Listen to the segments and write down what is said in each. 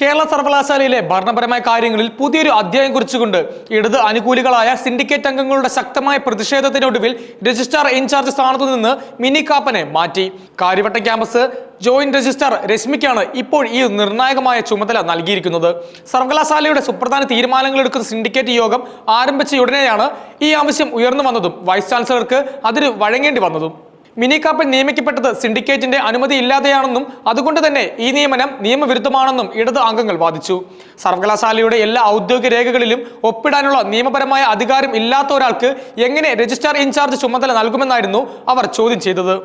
കേരള സർവകലാശാലയിലെ ഭരണപരമായ കാര്യങ്ങളിൽ പുതിയൊരു അധ്യായം കുറിച്ചുകൊണ്ട് ഇടത് അനുകൂലികളായ സിൻഡിക്കേറ്റ് അംഗങ്ങളുടെ ശക്തമായ പ്രതിഷേധത്തിനൊടുവിൽ രജിസ്ട്രാർ ഇൻചാർജ് സ്ഥാനത്തു നിന്ന് മിനി കാപ്പനെ മാറ്റി. കാര്യവട്ടം ക്യാമ്പസ് ജോയിന്റ് രജിസ്ട്രാർ രശ്മിക്കാണ് ഇപ്പോൾ ഈ നിർണായകമായ ചുമതല നൽകിയിരിക്കുന്നത്. സർവകലാശാലയുടെ സുപ്രധാന തീരുമാനങ്ങൾ എടുക്കുന്ന സിൻഡിക്കേറ്റ് യോഗം ആരംഭിച്ച ഉടനെയാണ് ഈ ആവശ്യം ഉയർന്നു വന്നതും വൈസ് ചാൻസലർക്ക് അതിന് വഴങ്ങേണ്ടി വന്നതും. മിനി കാപ്പൻ നിയമിക്കപ്പെട്ടത് സിൻഡിക്കേറ്റിന്റെ അനുമതി ഇല്ലാതെയാണെന്നും അതുകൊണ്ട് തന്നെ ഈ നിയമനം നിയമവിരുദ്ധമാണെന്നും ഇടത് അംഗങ്ങൾ വാദിച്ചു. സർവകലാശാലയുടെ എല്ലാ ഔദ്യോഗിക രേഖകളിലും ഒപ്പിടാനുള്ള നിയമപരമായ അധികാരം ഇല്ലാത്ത ഒരാൾക്ക് എങ്ങനെ രജിസ്ട്രാർ ഇൻചാർജ് ചുമതല നൽകുമെന്നായിരുന്നു അവർ ചോദ്യം ചെയ്തത്.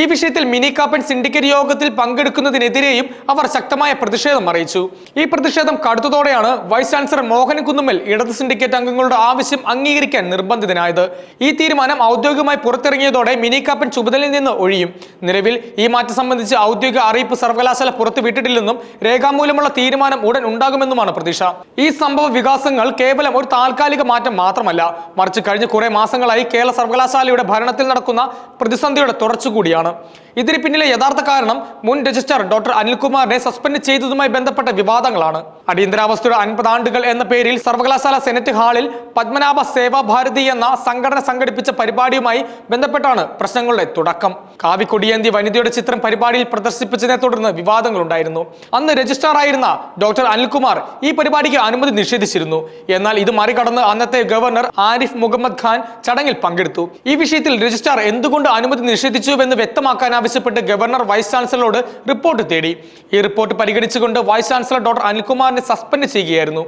ഈ വിഷയത്തിൽ മിനി കാപ്പൻ സിൻഡിക്കേറ്റ് യോഗത്തിൽ പങ്കെടുക്കുന്നതിനെതിരെയും അവർ ശക്തമായ പ്രതിഷേധം അറിയിച്ചു. ഈ പ്രതിഷേധം കടുത്തതോടെയാണ് വൈസ് ചാൻസലർ മോഹൻ കുന്നുമ്മൽ ഇടത് സിൻഡിക്കേറ്റ് അംഗങ്ങളുടെ ആവശ്യം അംഗീകരിക്കാൻ നിർബന്ധിതനായത്. ഈ തീരുമാനം ഔദ്യോഗികമായി പുറത്തിറങ്ങിയതോടെ മിനി കാപ്പൻ ചുമതലയിൽ നിന്ന് ഒഴിയും. നിലവിൽ ഈ മാറ്റം സംബന്ധിച്ച് ഔദ്യോഗിക അറിയിപ്പ് സർവകലാശാല പുറത്തുവിട്ടിട്ടില്ലെന്നും രേഖാമൂലമുള്ള തീരുമാനം ഉടൻ ഉണ്ടാകുമെന്നുമാണ് പ്രതീക്ഷ. ഈ സംഭവ വികാസങ്ങൾ കേവലം ഒരു താൽക്കാലിക മാറ്റം മാത്രമല്ല മറിച്ച് കഴിഞ്ഞ കുറെ മാസങ്ങളായി കേരള സർവകലാശാലയുടെ ഭരണത്തിൽ നടക്കുന്ന പ്രതിസന്ധിയുടെ തുടർച്ച കൂടിയാണ് ഇതിന് പിന്നിലെ യഥാർത്ഥ കാരണം മുൻ രജിസ്ട്രാർ ഡോക്ടർ അനിൽകുമാറിനെ സസ്പെൻഡ് ചെയ്തതുമായി ബന്ധപ്പെട്ട വിവാദങ്ങളാണ്. അടിയന്തരാവസ്ഥയുടെ അൻപത് ആണ്ടുകൾ എന്ന പേരിൽ സർവകലാശാല സെനറ്റ് ഹാളിൽ പത്മനാഭ സേവാ ഭാരതി എന്ന സംഘടന സംഘടിപ്പിച്ച പരിപാടിയുമായി ബന്ധപ്പെട്ടാണ് പ്രശ്നങ്ങളുടെ തുടക്കം. കാവി കൊടിയേന്തി വനിതയുടെ ചിത്രം പരിപാടിയിൽ പ്രദർശിപ്പിച്ചതിനെ തുടർന്ന് വിവാദങ്ങളുണ്ടായിരുന്നു. അന്ന് രജിസ്ട്രാർ ആയിരുന്ന ഡോക്ടർ അനിൽകുമാർ ഈ പരിപാടിക്ക് അനുമതി നിഷേധിച്ചിരുന്നു. എന്നാൽ ഇത് മറികടന്ന് അന്നത്തെ ഗവർണർ ആരിഫ് മുഹമ്മദ് ഖാൻ ചടങ്ങിൽ പങ്കെടുത്തു. ഈ വിഷയത്തിൽ രജിസ്ട്രാർ എന്തുകൊണ്ട് അനുമതി നിഷേധിച്ചുവെന്ന് വ്യക്തമാക്കാൻ ആവശ്യപ്പെട്ട് ഗവർണർ വൈസ് ചാൻസലറോട് റിപ്പോർട്ട് തേടി. ഈ റിപ്പോർട്ട് പരിഗണിച്ചുകൊണ്ട് വൈസ് ചാൻസലർ ഡോക്ടർ അനിൽകുമാറിനെ സസ്പെൻഡ് ചെയ്യുകയായിരുന്നു.